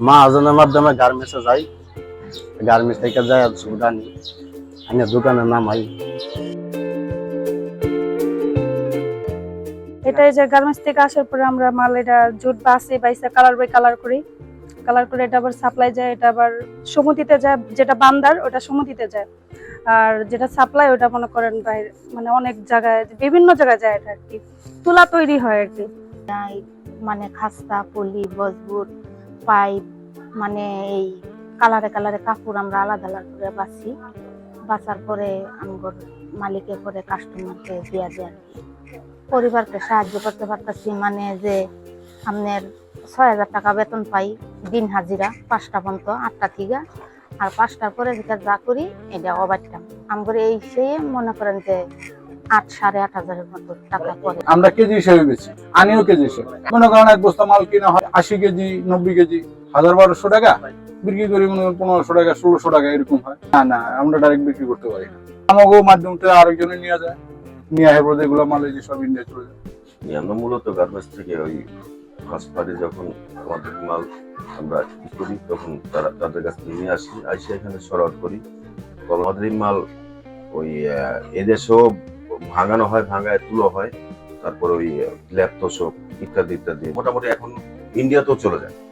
মাহাজনের মাধ্যমে গার্মেন্টসে যাই। গার্মেন্টস থেকে যাই সুবিধা আনি আনি দোকানে নামাই। এটাই যে গার্মেন্টস থেকে আসার পরে আমরা মাল এটা জুট বাসে বাইসে কালার বাই কালার করি। কালার করে এটা আবার সাপ্লাই যায় এটা আবার সমুদিতে যায় যেটা বান্দার ওটা সমুদিতে যায়। আর যেটা সাপ্লাই ওটা মনে করেন বাইরে মানে অনেক জায়গায় বিভিন্ন জায়গায় যায় এটা আর কি। তুলা তৈরি হয় আর কি। নাই মানে খাস্তা পলি বজবুট পাইপ মানে এই কালারে কালারে কাপড় আমরা আলাদা আলাদা করে বাছি। বাছার পরে আমগর মালিকে করে কাস্টমারকে দিয়া দেয়। আর। পরিবারকে সাহায্য করতে পারতেছি মানে যে আপনার ছয় হাজার টাকা বেতন পাই দিন হাজিরা, পাঁচটা পর্যন্ত, আটটা থেকে আর পাঁচটার পরে যেটা যা করি, এটা ওভারটাইম আমগর এই সেই মনে করেন যে আট সাড়ে আট হাজারের মতো টাকা পরে আমরা কেজি হিসেবে বেছি আনিও কেজি হিসেবে। মনে করেন এক বস্তা মাল কিনা হয় আশি কেজি নব্বই কেজি হাজার বারোশো টাকা বিক্রি করি মনে করেন পনেরোশো টাকা ষোলোশো টাকা এরকম হয়। না না আমরা ডাইরেক্ট বিক্রি করতে পারি না। আমাকেও মাধ্যম থেকে আরেকজনে নিয়ে যায়। নিয়ে আসে পরে এগুলো মাল যে সব ইন্ডিয়া চলে যায়। আমরা মূলত গার্মেন্টস থেকে ওই ফার্স্ট পার্টি যখন আমাদের মাল আমরা ই করি তখন তারা তাদের কাছ থেকে নিয়ে আসি। আসি এখানে সরট করি। আমাদের মাল ওই আহ, এদেশেও ভাঙানো হয়, ভাঙায় তুলো হয়, তারপর ওই ল্যাপ ইত্যাদি ইত্যাদি। মোটামুটি এখন ইন্ডিয়াতেও চলে যায়।